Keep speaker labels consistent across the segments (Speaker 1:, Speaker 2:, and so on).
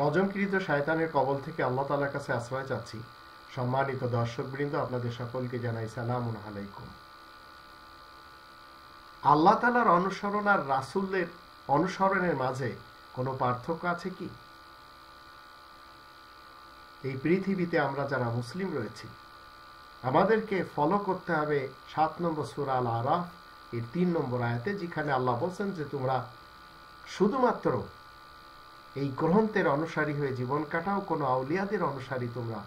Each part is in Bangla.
Speaker 1: রজমকৃত শায়তানের কবল থেকে আল্লাহ তালার কাছে আশ্রয় চাচ্ছি। সম্মানিত দর্শকবৃন্দ, আপনাদের সকলকে জানাই সালাম আলাইকুম। আল্লাহ তালার অনুসরণ আর রাসুলের অনুসরণের মাঝে কোনো পার্থক্য আছে কি? এই পৃথিবীতে আমরা যারা মুসলিম রয়েছি, আমাদেরকে ফলো করতে হবে সাত নম্বর সুরা আল আরাফ এর তিন নম্বর আয়াতে, যেখানে আল্লাহ বলছেন যে তোমরা শুধুমাত্র এই গ্রন্থের অনুসারী হয়ে জীবন কাটাও, কোনো আউলিয়াদের অনুসারী তোমরা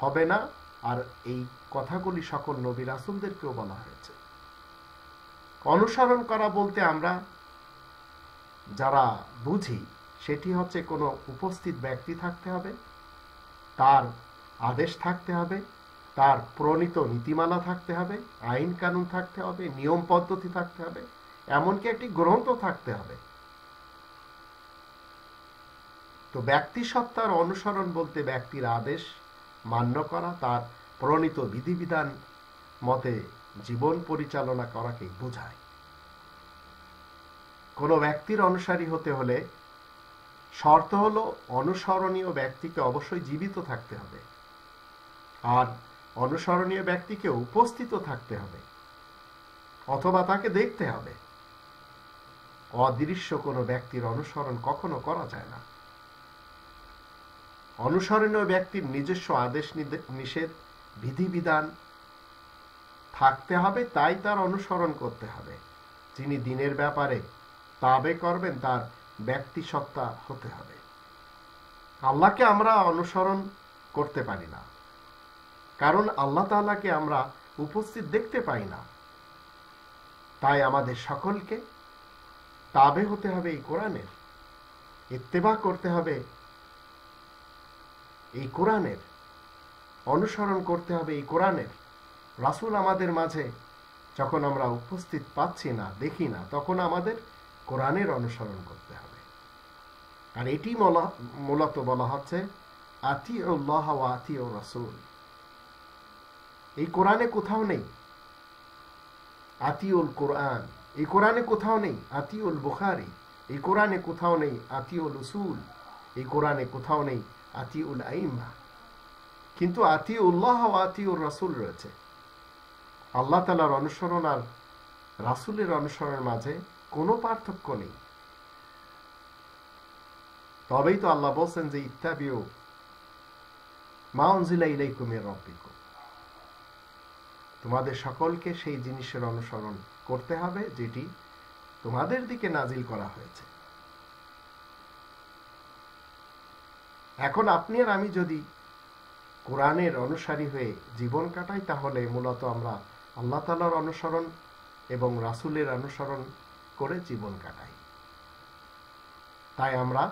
Speaker 1: হবে না। আর এই কথাগুলি সকল নবী রাসুলদেরকেও বলা হয়েছে। অনুসরণ করা বলতে আমরা যারা বুঝি, সেটি হচ্ছে কোনো উপস্থিত ব্যক্তি থাকতে হবে, তার আদেশ থাকতে হবে, তার প্রণীত নীতিমালা থাকতে হবে, আইন কানুন থাকতে হবে, নিয়ম পদ্ধতি থাকতে হবে, এমনকি একটি গ্রন্থ থাকতে হবে। তো ব্যক্তি সত্তার অনুসরণ বলতে ব্যক্তির আদেশ মান্য করা, তার প্রণীত বিধিবিধান মতে জীবন পরিচালনা করাকেই বোঝায়। কোনো ব্যক্তির অনুসারী হতে হলে শর্ত হল অনুসরণীয় ব্যক্তিকে অবশ্যই জীবিত থাকতে হবে আর অনুসরণীয় ব্যক্তিকে উপস্থিত থাকতে হবে অথবা তাকে দেখতে হবে। অদৃশ্য কোনো ব্যক্তির অনুসরণ কখনো করা যায় না। অনুসরণীয় ব্যক্তির নিজস্ব আদেশ নিষেধ, বিধিবিধান থাকতে হবে, তাই তার অনুসরণ করতে হবে। যিনি দিনের ব্যাপারে তাবে করবেন, তার ব্যক্তি সত্তা হতে হবে। আল্লাহকে আমরা অনুসরণ করতে পারি না। কারণ আল্লাহ তাল্লাহকে আমরা উপস্থিত দেখতে পাই না। তাই আমাদের সকলকে তাবে হতে হবে এই কোরআনের। ইত্তেবা করতে হবে এই কোরআনের। অনুসরণ করতে হবে এই কোরআনের। রাসুল আমাদের মাঝে যখন আমরা উপস্থিত পাচ্ছি না, দেখি না, তখন আমাদের কোরআনের অনুসরণ করতে হবে। আর এটি মূলত বলা হচ্ছে আতি উল্লাহ আতি ও রাসুল। এই কোরআনে কোথাও নেই। আতিউল কোরআন। এই কোরআনে কোথাও নেই। আতিউল বুখারি। এই কোরআনে কোথাও নেই। আতিউল উসুল। এই কোরআনে কোথাও নেই। আতিউল আইমা। কিন্তু আতিউল্লাহ ও আতিউর রাসুল রয়েছে। আল্লাহ তালার অনুসরণ আর রাসুলের অনুসরণের মাঝে কোনো পার্থক্য নেই। তবেই তো আল্লাহ বলছেন যে ইত্যাবিও মা রব্বিকুম। তোমাদের সকলকে সেই জিনিসের অনুসরণ করতে হবে, যেটি তোমাদের দিকে নাজিল করা হয়েছে। এখন আপনি আর আমি যদি কোরআনের অনুসারী হয়ে জীবন কাটাই, তাহলে মূলত আমরা আল্লাহ তালার অনুসরণ এবং রাসুলের অনুসরণ করে জীবন কাটাই। তাই আমরা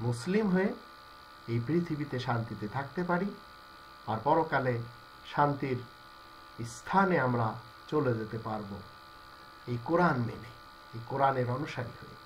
Speaker 1: মুসলিম হয়ে এই পৃথিবীতে শান্তিতে থাকতে পারি আর পরকালে শান্তির স্থানে আমরা চলে যেতে পারব এই কোরআন মেনে, এই কোরআনের অনুসারী হয়ে।